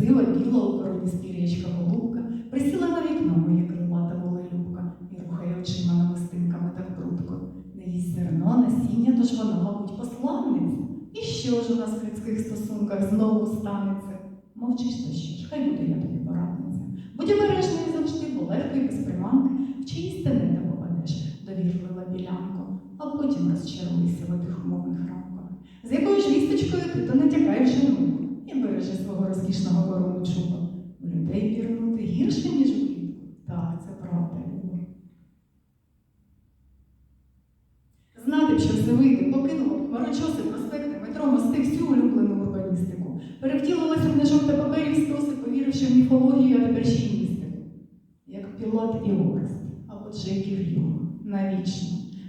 красива біла у короні спір'ячка голубка, присіла на вікно моє крилата волелюбка і рухає очима намистинками так прудко. Не їсть зерно, насіння, тож вона, мабуть, посланниця. І що ж у нас в людських стосунках знову станеться? Мовчиш то що ж, хай буде я тобі порадниця. Будь обережною завжди, бо легко і без приманки, в чиїсь тени не попадеш, довірлива білянко, а потім розчаруєшся в отих умовних рамках. З якою ж вісточкою ти то натякаєш жену і бережи свого розкішного корону. У людей пірнути гірше, ніж у. Так, це правда, Люба. Знати що все вийде, покинула б проспекти, метро, мости, всю улюблену урбаністику. Перевтілилася в книжок та паперів стоси, повіривши в міфологію, а тепер ще й містику. Як Пілат і Орест, або Джекі Грюм, навічно,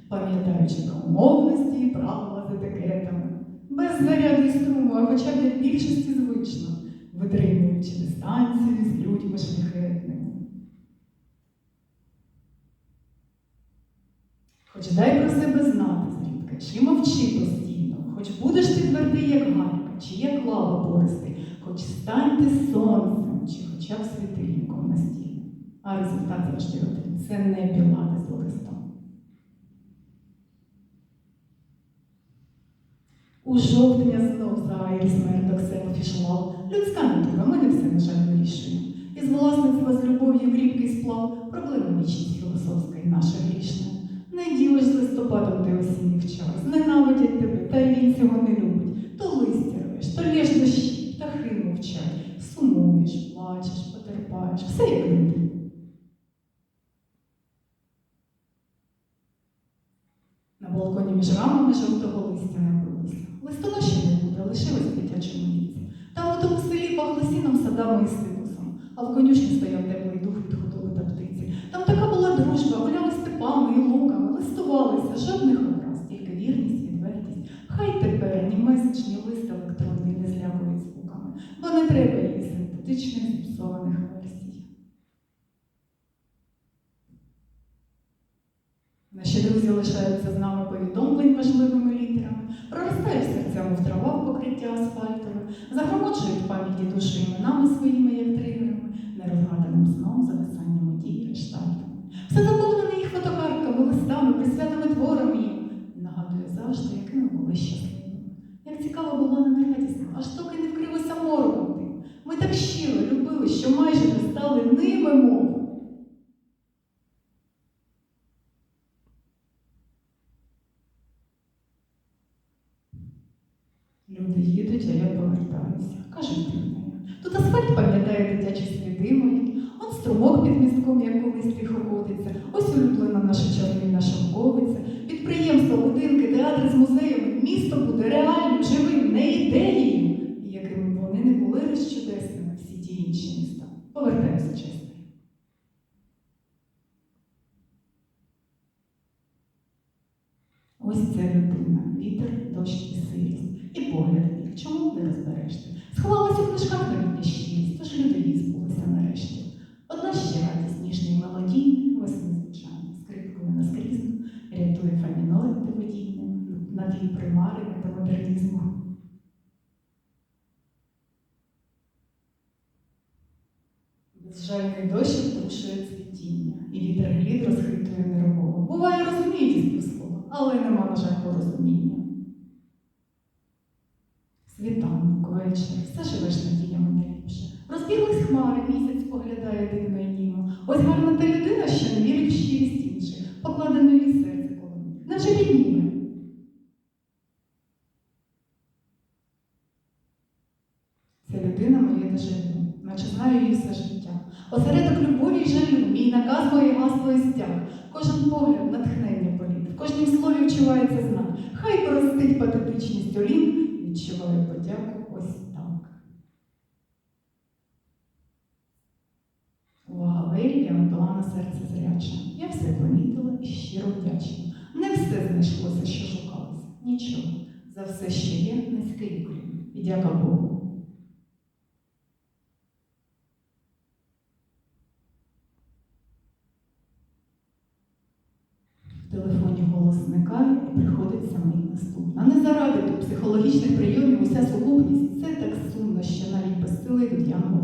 пам'ятаючи про умовності і правила з етикетами, без і а хоча б як більшості звично, витримуючи дистанцію з людьми шляхетними. Хоч дай про себе знати зрідка, чи мовчи постійно, хоч будеш ти твердий, як галька, чи як лава пористий, хоч стань ти сонцем, чи хоча б світильником на стіні. А результат завжди один. Це не пілати з листом. У жовтня знов за Айріс Мердок селфі шлав. Людська натура, ми не все, на жаль, вирішуємо. Із власництва з любов'ю в рібкий сплав, проблема вічність філософська і наша грішна. Не ділиш з листопадом ти осінніх час, ненавидять тебе, та він цього не любить. То листя рвеш, то лєш дощі, птахи мовчать, сумуєш, плачеш, потерпаєш, все як люди. На балконі між рамами жовтого листя не. Листоноші не буде, лишилось в дитячому віці. Там у тому селі пахло сіном, садами і ситусом, а в конюшні стояв теплий дух від худоби та птиці. Там така була дружба, гуляли степами і луками, листувалися, жодних образ, тільки вірність, відвертість. Хай тепер ні меседж, ні лист електронний не злякують звуками, бо не треба їй синтетичних зіпсованих версій. Наші друзі лишаються з нами повідомлень важливими літерами, серцями в трава в покриття асфальтове, загромоджують пам'яті душі іменами своїми, як тригерами, нерозгаданим сном, зависанням дій і. Все заповнене їх фотокартками, листами, присвятими творами їм. Нагадує завжди, якими були щасливими. Як цікаво було не радісно, аж доки не вкрилося мороком тим. Ми так щиро любили, що майже не стали ними мов. Люди їдуть, а я повертаюся. Кажуть про неї. Тут асфальт пам'ятає дитячі сліди мої, он струмок під містком, як колись тихо котиться, ось улюблена наша чорнильна шовковиця, підприємства, будинки, театри з музеями, місто буде реальним, живим, не ідеєю, і якими б вони не були розчудесними всі ті інші міста. Повертаюся чесно. Ось ця людина, вітер, дощ і сирість. І погляд їх, чому не розбереш ти? Сховалася в книжках на щирість, тож люди їй нарешті. Одна ще радість, ніжний мелодійний, весни звичайно, скрипкою наскрізно, рятує фамінори водійним, на тлі примари метамодернізму. Безжальний дощ втрушує цвітіння, і вітер глід розхитує нервово. Буває, слова, але нема, на жаль, порозуміння. Світанок, вечір, все живеш надіями найліпше. Розбіглись хмари, місяць поглядає дивно й німо. Ось гарна та людина, що не вірить в щирість інших, покладено їй серце коло них. Наче підніме. Ця людина моє дежавю, наче знаю її все життя. Осередок любові й жалю, мій наказ, моє гасло і стяг. Кожен погляд, натхнення політ, в кожнім слові вчувається знак. Хай простить патетичність олін, відчуваю подяку ось так. У Галерії Антуана серце зряче. Я все помітила і щиро вдячна. Не все знайшлося, що шукалося. Нічого. За все, що є, низький уклін. І дяка Богу. В телефоні голос зникає і приходить самий наступна. Не заради психологічних прийомів уся сукупність. Це так сумно, що навіть без сили йдуть янголи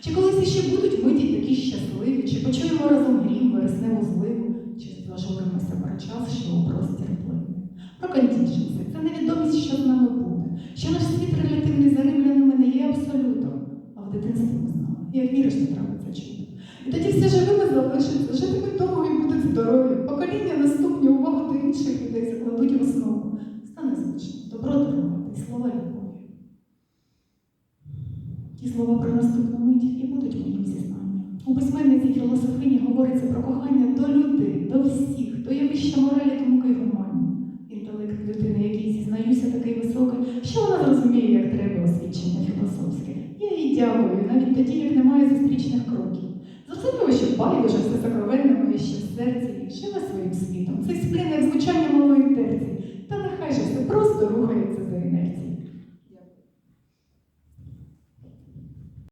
Чи колись іще будуть миті такі щасливі, чи почуємо разом грім, вересневу зливу, чи зажуримося про час, що у простір плине. Про контідженси це невідомість, що з нами буде, що наш світ релятивний за римлянами не є абсолютом. А в дитинстві ми знали, як віриш, не трапиться чудо. І тоді всі живими залишаться, житимуть довго і будуть здорові. Покоління наступні увагу до інших людей закладуть в основу. Стане звично, добро дарувати слова любові. Ті слова про наступну мить і будуть моїм зізнанням. У письменниці філософині говориться про кохання до людей, до всіх, до є вища моралі, думки гуманні. Інтелект людини, який зізнаюся, такий високий, що вона зрозуміє, як треба освічення філософське. Я їй дякую, навіть тоді, як немає зустрічних кроків. Просто рухається